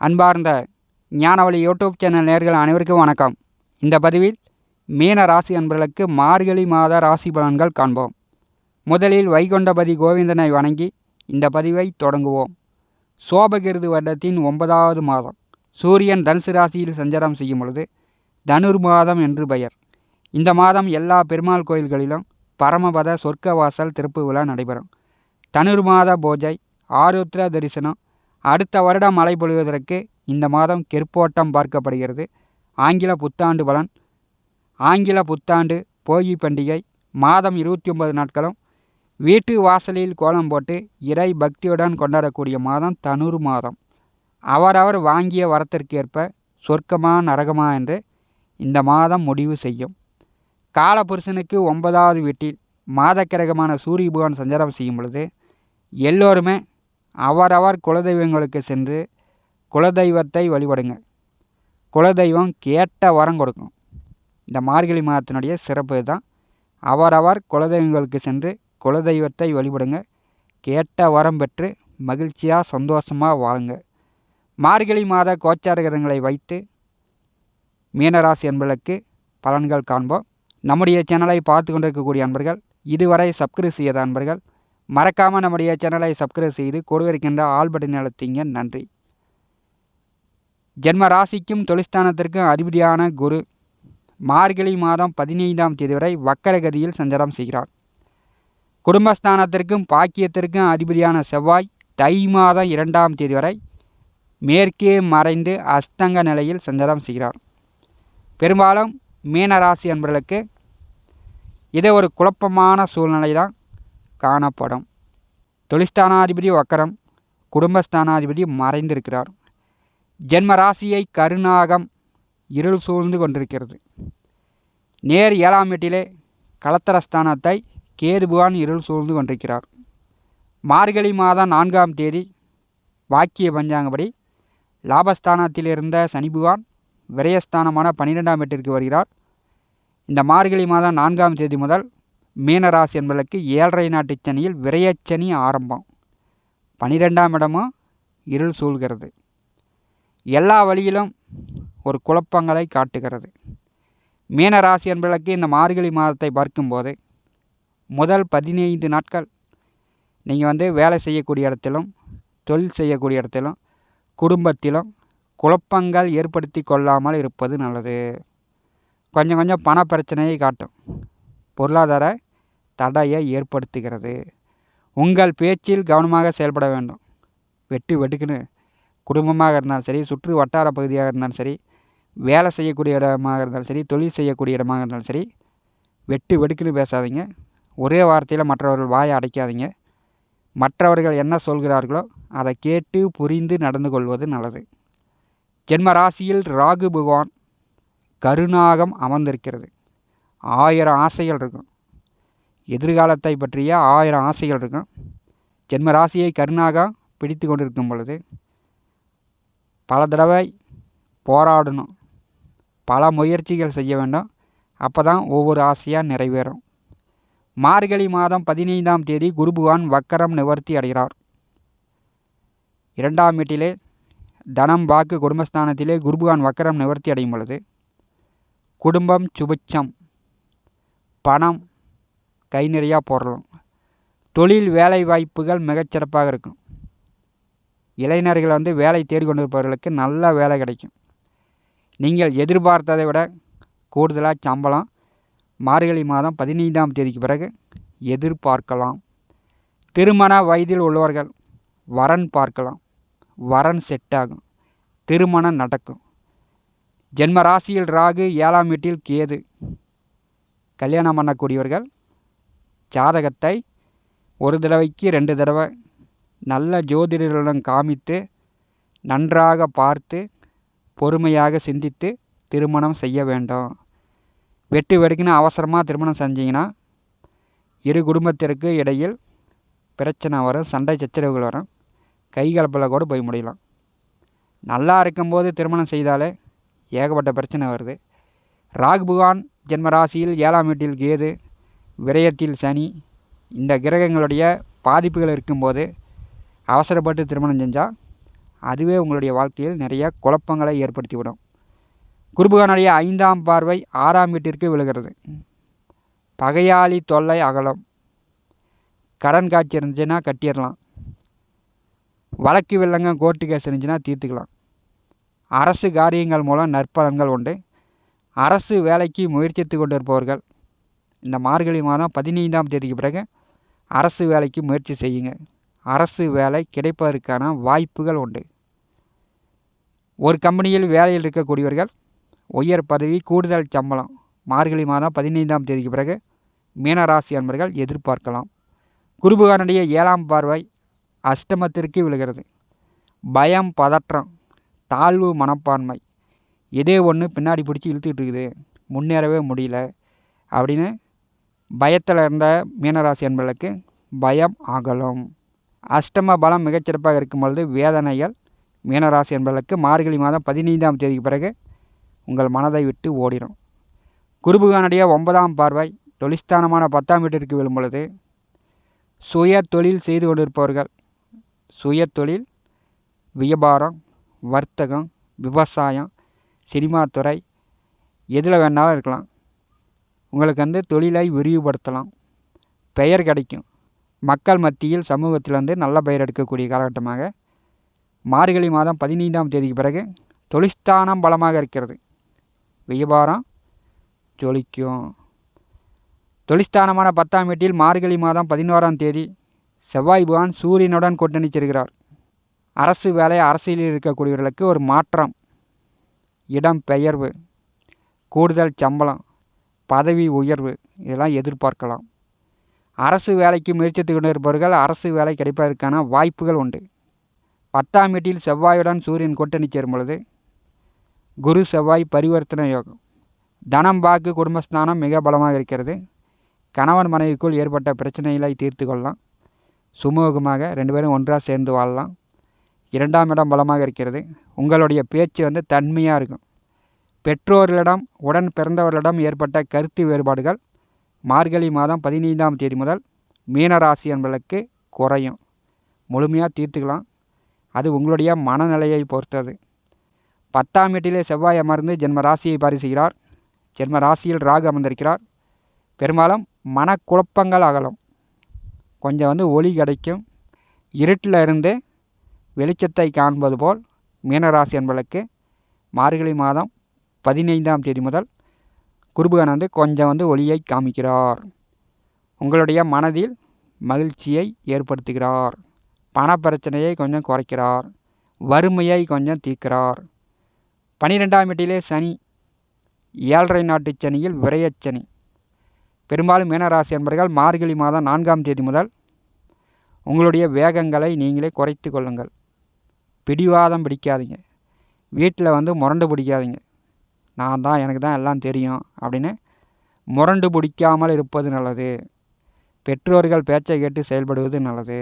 அன்பார்ந்த ஞானவழி YouTube channel நேர்கள் அனைவருக்கும் வணக்கம். இந்த பதிவில் மீன ராசி அன்பர்களுக்கு மார்கழி மாத ராசி பலன்கள் காண்போம். முதலில் வைகுண்டபதி கோவிந்தனை வணங்கி இந்த பதிவை தொடங்குவோம். சோபகிருது வருடத்தின் ஒன்பதாவது மாதம். சூரியன் தனுசு ராசியில் சஞ்சாரம் செய்யும் பொழுது தனுர் மாதம் என்று பெயர். இந்த மாதம் எல்லா பெருமாள் கோயில்களிலும் பரமபத சொர்க்கவாசல் திறப்பு விழா நடைபெறும். தனுர் மாத பூஜை ஆருத்ர தரிசனம் அடுத்த வருடம் மழை பொழிவதற்கு இந்த மாதம் கெருப்போட்டம் பார்க்கப்படுகிறது. ஆங்கில புத்தாண்டு பலன். ஆங்கில புத்தாண்டு போகி பண்டிகை மாதம் இருபத்தி ஒன்பது நாட்களும். வீட்டு வாசலில் கோலம் போட்டு இறை பக்தியுடன் கொண்டாடக்கூடிய மாதம் தனுர் மாதம். அவரவர் வாங்கிய வரத்திற்கேற்ப சொர்க்கமா நரகமா என்று இந்த மாதம் முடிவு செய்யும். காலபுருஷனுக்கு ஒன்பதாவது வீட்டில் மாதக்கிரகமான சூரிய பகவான் சஞ்சாரம் செய்யும் பொழுது எல்லோருமே அவரவர் குலதெய்வங்களுக்கு சென்று குலதெய்வத்தை வழிபடுங்க. குலதெய்வம் கேட்ட வரம் கொடுக்கும். இந்த மார்கழி மாதத்தினுடைய சிறப்பு தான் அவரவர் குலதெய்வங்களுக்கு சென்று குலதெய்வத்தை வழிபடுங்க. கேட்ட வரம் பெற்று மகிழ்ச்சியாக சந்தோஷமாக வாழுங்க. மார்கழி மாத கோச்சார கிரகங்களை வைத்து மீனராசி என்பதற்கு பலன்கள் காண்போம். நம்முடைய சேனலை பார்த்து கொண்டிருக்கக்கூடிய அன்பர்கள் இதுவரை சப்ஸ்கிரைப் செய்யாத அன்பர்கள் மறக்காமல் நம்முடைய சேனலை சப்ஸ்கிரைப் செய்து கொடுவிருக்கின்ற ஆல் பட்டன் அழுத்திங்க. நன்றி. ஜென்ம ராசிக்கும் தொழிற்ஸ்தானத்திற்கும் அதிபதியான குரு மார்கழி மாதம் பதினைந்தாம் தேதி வரை வக்கரகதியில் சஞ்சாரம் செய்கிறார். குடும்பஸ்தானத்திற்கும் பாக்கியத்திற்கும் அதிபதியான செவ்வாய் தை மாதம் இரண்டாம் தேதி வரை மேற்கே மறைந்து அஸ்தங்க நிலையில் சஞ்சாரம் செய்கிறார். பெரும்பாலும் மீனராசி என்பவர்களுக்கு இது ஒரு குழப்பமான சூழ்நிலை தான் காணப்படும். தொழிற்ஸ்தானாதிபதி வக்கரம் குடும்பஸ்தானாதிபதி மறைந்திருக்கிறார். ஜென்ம ராசியை கருநாகம் இருள் சூழ்ந்து கொண்டிருக்கிறது. நேர் ஏழாம் வீட்டிலே கலத்தரஸ்தானத்தை கேதுபுவான் இருள் சூழ்ந்து கொண்டிருக்கிறார். மார்கழி மாதம் நான்காம் தேதி வாக்கிய பஞ்சாங்கப்படி லாபஸ்தானத்தில் இருந்த சனிபுவான் விரயஸ்தானமான பன்னிரெண்டாம் வீட்டிற்கு வருகிறார். இந்த மார்கழி மாதம் நான்காம் தேதி முதல் மீனராசி என்பதற்கு ஏழரை நாட்டு சனியில் விரையச்சனி ஆரம்பம். பனிரெண்டாம் இடமும் இருள் சூழ்கிறது. எல்லா வழியிலும் ஒரு குழப்பங்களை காட்டுகிறது. மீனராசி என்பதற்கு இந்த மார்கழி மாதத்தை பார்க்கும்போது முதல் பதினைந்து நாட்கள் நீங்கள் வந்து வேலை செய்யக்கூடிய இடத்திலும் தொழில் செய்யக்கூடிய இடத்திலும் குடும்பத்திலும் குழப்பங்கள் ஏற்படுத்தி கொள்ளாமல் இருப்பது நல்லது. கொஞ்சம் கொஞ்சம் பண பிரச்சனையை காட்டும். பொருளாதார தடையை ஏற்படுத்துகிறது. உங்கள் பேச்சில் கவனமாக செயல்பட வேண்டும். வெட்டு வெட்டுக்குன்னு குடும்பமாக இருந்தாலும் சரி சுற்று வட்டார பகுதியாக இருந்தாலும் சரி வேலை செய்யக்கூடிய இடமாக இருந்தாலும் சரி தொழில் செய்யக்கூடிய இடமாக இருந்தாலும் சரி வெட்டு வெடுக்குன்னு பேசாதீங்க. ஒரே வார்த்தையில் மற்றவர்கள் வாயை அடைக்காதீங்க. மற்றவர்கள் என்ன சொல்கிறார்களோ அதை கேட்டு புரிந்து நடந்து கொள்வது நல்லது. ஜென்ம ராசியில் ராகு பகவான் கருநாகம் அமர்ந்திருக்கிறது. ஆயிரம் ஆசைகள் இருக்கும். எதிர்காலத்தை பற்றிய ஆயிரம் ஆசைகள் இருக்கும். ஜென்ம ராசியை கருணாக பிடித்து கொண்டிருக்கும் பொழுது பல தடவை போராடணும். பல முயற்சிகள் செய்ய வேண்டும். அப்போ தான் ஒவ்வொரு ஆசையாக நிறைவேறும். மார்கழி மாதம் பதினைந்தாம் தேதி குருபுகான் வக்கரம் நிவர்த்தி அடைகிறார். இரண்டாம் வீட்டிலே தனம் வாக்கு குடும்பஸ்தானத்திலே குருபுகான் வக்கரம் நிவர்த்தி அடையும் பொழுது குடும்பம் சுபிச்சம் பணம் கை நிறையா போடலாம். தொழில் வேலை வாய்ப்புகள் மிகச்சிறப்பாக இருக்கும். இளைஞர்கள் வந்து வேலை தேடிக்கொண்டிருப்பவர்களுக்கு நல்ல வேலை கிடைக்கும். நீங்கள் எதிர்பார்த்ததை விட கூடுதலாக சம்பளம் மார்கழி மாதம் பதினைந்தாம் தேதிக்கு பிறகு எதிர்பார்க்கலாம். திருமண வயதில் உள்ளவர்கள் வரன் பார்க்கலாம். வரன் செட் ஆகும். திருமணம் நடக்கும். ஜென்ம ராசியில் ராகு ஏழாம் வீட்டில் கேது. கல்யாணம் பண்ணக்கூடியவர்கள் ஜாதகத்தை ஒரு தடவைக்கு ரெண்டு தடவை நல்ல ஜோதிடர்களிடம் காமித்து நன்றாக பார்த்து பொறுமையாக சிந்தித்து திருமணம் செய்ய வேண்டும். வெட்டு வெடுக்குன்னு அவசரமாக திருமணம் செஞ்சீங்கன்னா இரு குடும்பத்திற்கு இடையில் பிரச்சனை வரும் சண்டை சச்சரவுகள் வரும். கைகலப்பில் கூட போய் முடியலாம். நல்லா இருக்கும்போது திருமணம் செய்தாலே ஏகப்பட்ட பிரச்சனை வருது. ராகு பகவான் ஜென்மராசியில் ஏழாம் வீட்டில் கேது விரயத்தில் சனி. இந்த கிரகங்களுடைய பாதிப்புகள் இருக்கும்போது அவசரப்பட்டு திருமணம் செஞ்சால் அதுவே உங்களுடைய வாழ்க்கையில் நிறைய குழப்பங்களை ஏற்படுத்திவிடும். குருபகானுடைய ஐந்தாம் பார்வை ஆறாம் வீட்டிற்கு விழுகிறது. பகையாளி தொல்லை அகலம். கடன் காட்சி இருந்துச்சுன்னா கட்டிடலாம். வழக்கு வில்லங்க கோர்ட்டு கேஸ் இருந்துச்சுன்னா தீர்த்துக்கலாம். அரசு காரியங்கள் மூலம் நற்பலன்கள் உண்டு. அரசு வேலைக்கு முயற்சித்து கொண்டிருப்பவர்கள் இந்த மார்கழி மாதம் பதினைந்தாம் தேதிக்கு பிறகு அரசு வேலைக்கு முயற்சி செய்யுங்க. அரசு வேலை கிடைப்பதற்கான வாய்ப்புகள் உண்டு. ஒரு கம்பெனியில் வேலையில் இருக்கக்கூடியவர்கள் உயர் பதவி கூடுதல் சம்பளம் மார்கழி மாதம் பதினைந்தாம் தேதிக்கு பிறகு மீனராசி அன்பர்கள் எதிர்பார்க்கலாம். குருபகானுடைய ஏழாம் பார்வை அஷ்டமத்திற்கு விழுகிறது. பயம் பதற்றம் தாழ்வு மனப்பான்மை இதே ஒன்று பின்னாடி பிடிச்சி இழுத்துக்கிட்டு இருக்குது. முன்னேறவே முடியல அப்படின்னு பயத்தில் இருந்த மீனராசி அன்பர்களுக்கு பயம் அகலும். அஷ்டம பலம் மிகச்சிறப்பாக இருக்கும் பொழுது வேதனைகள் மீனராசி என்பதற்கு மார்கழி மாதம் பதினைந்தாம் தேதிக்கு பிறகு உங்கள் மனதை விட்டு ஓடிடும் குருபுகானுடைய ஒன்பதாம் பார்வை தொழிற்ஸ்தானமான பத்தாம் வீட்டிற்கு விழும் பொழுது சுய தொழில் செய்து கொண்டிருப்பவர்கள். சுய தொழில் வியாபாரம் வர்த்தகம் விவசாயம் சினிமா துறை எதில் வேணாலும் இருக்கலாம். உங்களுக்கு வந்து தொழிலை விரிவுபடுத்தலாம். பெயர் கிடைக்கும். மக்கள் மத்தியில் சமூகத்தில் வந்து நல்ல பெயர் எடுக்கக்கூடிய காலகட்டமாக மார்கழி மாதம் பதினைந்தாம் தேதிக்கு பிறகு தொழிற்ஸ்தானம் பலமாக இருக்கிறது. வியாபாரம் ஜொலிக்கும். தொழிற்ஸ்தானமான பத்தாம் வீட்டில் மார்கழி மாதம் பதினோராம் தேதி செவ்வாய் பகவான் சூரியனுடன் கூட்டணிச்சிருக்கிறார் அரசு வேலை அரசியலில் இருக்கக்கூடியவர்களுக்கு ஒரு மாற்றம். இடம் பெயர்வு. கூடுதல் சம்பளம். பதவி உயர்வு இதெல்லாம் எதிர்பார்க்கலாம். அரசு வேலைக்கு முயற்சித்து கொண்டிருப்பவர்கள் அரசு வேலை கிடைப்பதற்கான வாய்ப்புகள் உண்டு. பத்தாம் வீட்டில் செவ்வாயுடன் சூரியன் கூட்டணி சேரும் பொழுது குரு செவ்வாய் பரிவர்த்தனை யோகம். தனம் வாக்கு குடும்பஸ்தானம் மிக பலமாக இருக்கிறது. கணவன் மனைவிக்குள் ஏற்பட்ட பிரச்சனைகளை தீர்த்து கொள்ளலாம். சுமூகமாக ரெண்டு பேரும் ஒன்றாக சேர்ந்து வாழலாம். இரண்டாம் இடம் பலமாக இருக்கிறது. உங்களுடைய பேச்சு வந்து தன்மையாக இருக்கும். பெற்றோர்களிடம் உடன் பிறந்தவர்களிடம் ஏற்பட்ட கருத்து வேறுபாடுகள் மார்கழி மாதம் பதினைந்தாம் தேதி முதல் மீனராசி என்பதற்கு குறையும். முழுமையாக தீர்த்துக்கலாம். அது உங்களுடைய மனநிலையை பொறுத்தது. பத்தாம் வீட்டிலே செவ்வாய் அமர்ந்து ஜென்ம ராசியை பரிசுகிறார் ஜென்ம ராசியில் ராகு அமர்ந்திருக்கிறார். பெரும்பாலும் மனக்குழப்பங்கள் அகலும். கொஞ்சம் வந்து ஒளி கிடைக்கும். இருட்டில் இருந்து வெளிச்சத்தை காண்பது போல் மீனராசி என்பதற்கு மார்கழி மாதம் பதினைந்தாம் தேதி முதல் குருபகன் வந்து கொஞ்சம் வந்து ஒளியை காமிக்கிறார். உங்களுடைய மனதில் மகிழ்ச்சியை ஏற்படுத்துகிறார். பண பிரச்சனையை கொஞ்சம் குறைக்கிறார். வறுமையை கொஞ்சம் தீர்க்கிறார். பனிரெண்டாம் வீட்டிலே சனி ஏழரை நாட்டு சனியில் விரையச்சனி பெரும்பாலும் மீனராசி என்பர்கள் மார்கழி மாதம் நான்காம் தேதி முதல் உங்களுடைய வேகங்களை நீங்களே குறைத்து கொள்ளுங்கள். பிடிவாதம் பிடிக்காதீங்க. வீட்டில் வந்து முரண்டு பிடிக்காதீங்க. நான் தான் எனக்கு தான் எல்லாம் தெரியும் அப்படின்னு முரண்டு பிடிக்காமல் இருப்பது நல்லது. பெற்றோர்கள் பேச்சை கேட்டு செயல்படுவது நல்லது.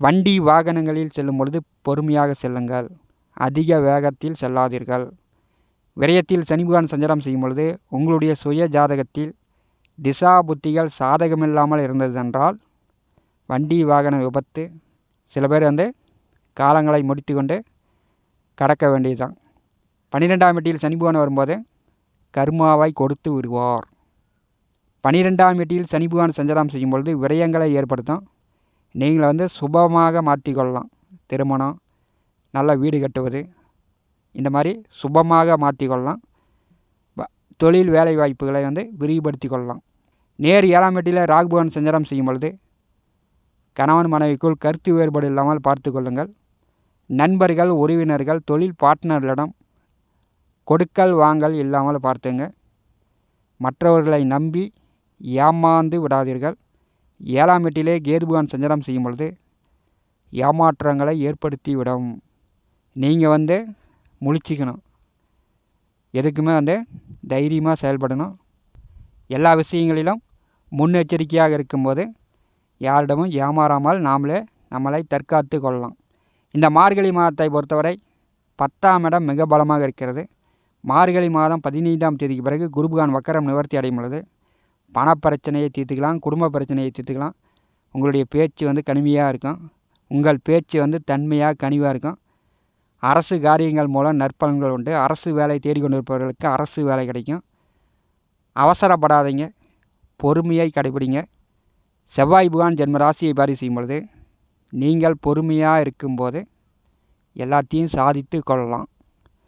வண்டி வாகனங்களில் செல்லும் பொழுது பொறுமையாக செல்லுங்கள். அதிக வேகத்தில் செல்லாதீர்கள். விரயத்தில் சனிபுகான் சஞ்சாரம் செய்யும் பொழுது உங்களுடைய சுய ஜாதகத்தில் திசா புத்திகள் சாதகமில்லாமல் இருந்தது என்றால் வண்டி வாகன விபத்து சில பேர் வந்து காலங்களை முடித்து கொண்டு கடக்க வேண்டியதுதான். பன்னிரெண்டாம் எட்டியில் சனி வரும்போது கர்மாவாய் கொடுத்து விடுவார். பனிரெண்டாம் எட்டியில் சனிபுவான் சஞ்சாரம் செய்யும் பொழுது விரயங்களை ஏற்படுத்தும். நீங்கள் வந்து சுபமாக மாற்றிக்கொள்ளலாம். திருமணம் நல்ல வீடு கட்டுவது இந்த மாதிரி சுபமாக மாற்றிக்கொள்ளலாம். தொழில் வேலை வாய்ப்புகளை வந்து விரிவுபடுத்தி கொள்ளலாம் நேர் ஏழாம் எட்டியில் ராகுபவன் சஞ்சாரம் செய்யும் பொழுது கணவன் மனைவிக்குள் கருத்து வேறுபாடு இல்லாமல் பார்த்து கொள்ளுங்கள். நண்பர்கள் உறவினர்கள் தொழில் பார்ட்னர்களிடம் கொடுக்கல் வாங்கல் இல்லாமல் பார்த்துங்க. மற்றவர்களை நம்பி ஏமாந்து விடாதீர்கள். ஏழாம் எட்டிலே கேதுபகான் சஞ்சாரம் செய்யும் பொழுது ஏமாற்றங்களை ஏற்படுத்தி விடும். நீங்கள் வந்து முழிச்சிக்கணும். எதுக்குமே வந்து தைரியமாக செயல்படணும். எல்லா விஷயங்களிலும் முன்னெச்சரிக்கையாக இருக்கும்போது யாரிடமும் ஏமாறாமல் நாமளே நம்மளை தற்காத்து கொள்ளலாம். இந்த மார்கழி மாதத்தை பொறுத்தவரை பத்தாம் இடம் மிக பலமாக இருக்கிறது. மார்கழி மாதம் பதினைந்தாம் தேதிக்கு பிறகு குருபகான் வக்கரம் நிவர்த்தி அடையும் பொழுது பணப்பிரச்சனையை தீர்த்துக்கலாம் குடும்ப பிரச்சனையை தீர்த்துக்கலாம். உங்களுடைய பேச்சு வந்து கனிமையாக இருக்கும். உங்கள் பேச்சு வந்து தன்மையாக கனிவாக இருக்கும். அரசு காரியங்கள் மூலம் நற்பலன்கள் உண்டு. அரசு வேலை தேடிக்கொண்டிருப்பவர்களுக்கு அரசு வேலை கிடைக்கும். அவசரப்படாதீங்க. பொறுமையை கடைபிடிங்க செவ்வாய் புகான் ஜென்ம ராசியை பாரி செய்யும் பொழுது நீங்கள் பொறுமையாக இருக்கும்போது எல்லாத்தையும் சாதித்து கொள்ளலாம்.